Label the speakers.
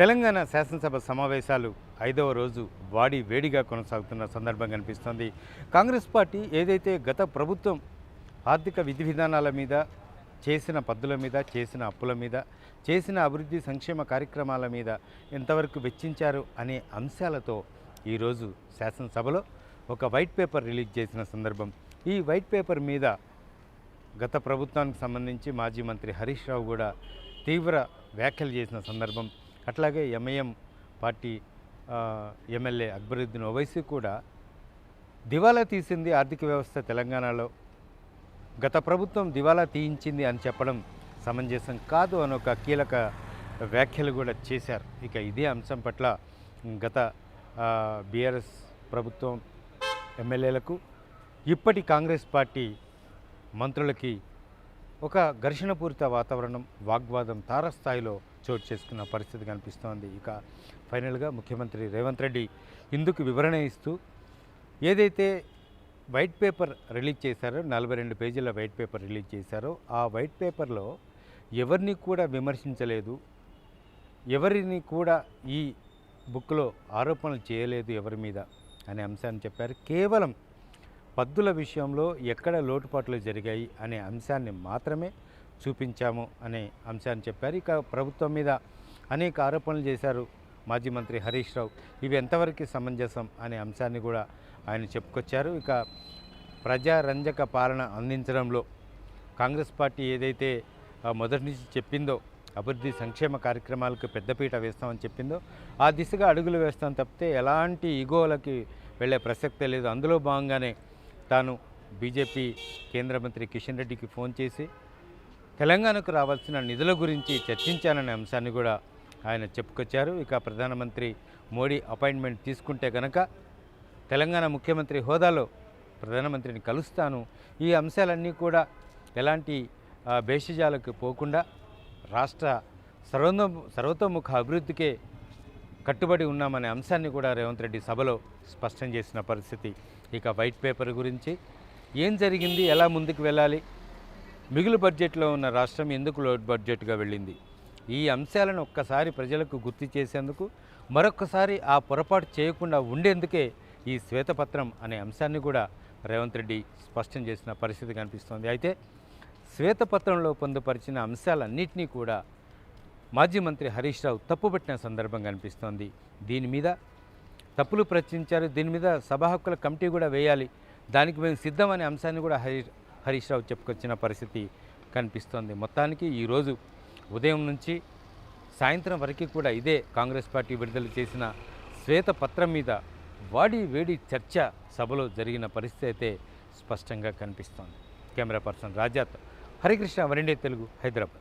Speaker 1: తెలంగాణ శాసనసభ సమావేశాలు ఐదవ రోజు వాడి వేడిగా కొనసాగుతున్న సందర్భం కనిపిస్తోంది కాంగ్రెస్ పార్టీ ఏదైతే గత ప్రభుత్వం ఆర్థిక విధి విధానాల మీద చేసిన పద్దుల మీద చేసిన అప్పుల మీద చేసిన అభివృద్ధి సంక్షేమ కార్యక్రమాల మీద ఎంతవరకు వెచ్చించారు అనే అంశాలతో ఈరోజు శాసనసభలో ఒక వైట్ పేపర్ రిలీజ్ చేసిన సందర్భం. ఈ వైట్ పేపర్ మీద గత ప్రభుత్వానికి సంబంధించి మాజీ మంత్రి హరీష్ రావు కూడా తీవ్ర వ్యాఖ్యలు చేసిన సందర్భం. అట్లాగే MIM party MLA Akbaruddin Owaisi కూడా దివాలా తీసింది ఆర్థిక వ్యవస్థ తెలంగాణలో. గత ప్రభుత్వం దివాలా తీయించింది అని చెప్పడం సమంజసం కాదు అని ఒక కీలక వ్యాఖ్యలు కూడా చేశారు. ఇక ఇదే అంశం పట్ల గత బీఆర్ఎస్ ప్రభుత్వం ఎమ్మెల్యేలకు ఇప్పటి కాంగ్రెస్ పార్టీ మంత్రులకి ఒక ఘర్షణపూరిత వాతావరణం వాగ్వాదం తారస్థాయిలో చోటు చేసుకున్న పరిస్థితి కనిపిస్తోంది. ఇక ఫైనల్గా ముఖ్యమంత్రి రేవంత్ రెడ్డి ఇందుకు వివరణ ఇస్తూ ఏదైతే వైట్ పేపర్ రిలీజ్ చేశారో నలభై రెండు పేజీల వైట్ పేపర్ రిలీజ్ చేశారో ఆ వైట్ పేపర్లో ఎవరిని కూడా విమర్శించలేదు. ఎవరిని కూడా ఈ బుక్లో ఆరోపణలు చేయలేదు ఎవరి మీద అనే అంశాన్ని చెప్పారు. కేవలం పద్దుల విషయంలో ఎక్కడ లోటుపాట్లు జరిగాయి అనే అంశాన్ని మాత్రమే చూపించాము అనే అంశాన్ని చెప్పారు. ఇక ప్రభుత్వం మీద అనేక ఆరోపణలు చేశారు మాజీ మంత్రి హరీష్ రావు. ఇవి ఎంతవరకు సమంజసం అనే అంశాన్ని కూడా ఆయన చెప్పుకొచ్చారు. ఇక ప్రజారంజక పాలన అందించడంలో కాంగ్రెస్ పార్టీ ఏదైతే మొదటి నుంచి చెప్పిందో అభివృద్ధి సంక్షేమ కార్యక్రమాలకు పెద్దపీట వేస్తామని చెప్పిందో ఆ దిశగా అడుగులు వేస్తాం తప్పితే ఎలాంటి ఇగోలకి వెళ్ళే ప్రసక్తే లేదు. అందులో భాగంగానే తాను బీజేపీ కేంద్ర మంత్రి కిషన్ రెడ్డికి ఫోన్ చేసి తెలంగాణకు రావాల్సిన నిధుల గురించి చర్చించాననే అంశాన్ని కూడా ఆయన చెప్పుకొచ్చారు. ఇక ప్రధానమంత్రి మోడీ అపాయింట్మెంట్ తీసుకుంటే గనక తెలంగాణ ముఖ్యమంత్రి హోదాలో ప్రధానమంత్రిని కలుస్తాను. ఈ అంశాలన్నీ కూడా ఎలాంటి భేషజాలకు పోకుండా రాష్ట్ర సర్వతో సర్వతోముఖ అభివృద్ధికే కట్టుబడి ఉన్నామనే అంశాన్ని కూడా రేవంత్ రెడ్డి సభలో స్పష్టం చేసిన పరిస్థితి. ఇక వైట్ పేపర్ గురించి ఏం జరిగింది ఎలా ముందుకు వెళ్ళాలి మిగులు బడ్జెట్లో ఉన్న రాష్ట్రం ఎందుకు లోడ్ బడ్జెట్గా వెళ్ళింది? ఈ అంశాలను ఒక్కసారి ప్రజలకు గుర్తు చేసేందుకు మరొకసారి ఆ పొరపాటు చేయకుండా ఉండేందుకే ఈ శ్వేతపత్రం అనే అంశాన్ని కూడా రేవంత్ రెడ్డి స్పష్టం చేసిన పరిస్థితి కనిపిస్తోంది. అయితే శ్వేతపత్రంలో పొందుపరిచిన అంశాలన్నింటినీ కూడా మాజీ మంత్రి హరీష్ రావు తప్పుపట్టిన సందర్భం కనిపిస్తోంది. దీని మీద తప్పులు ప్రశ్నించారు. దీని మీద సభా హక్కుల కమిటీ కూడా వేయాలి. దానికి మేము సిద్ధం అనే అంశాన్ని కూడా హరీష్ హరీష్ రావు చెప్పుకొచ్చిన పరిస్థితి కనిపిస్తోంది. మొత్తానికి ఈరోజు ఉదయం నుంచి సాయంత్రం వరకు కూడా ఇదే కాంగ్రెస్ పార్టీ విడుదల చేసిన శ్వేతపత్రం మీద వాడి వేడి చర్చ సభలో జరిగిన పరిస్థితి అయితే స్పష్టంగా కనిపిస్తోంది. Camera person Rajat. హరికృష్ణ వరిండే తెలుగు హైదరాబాద్.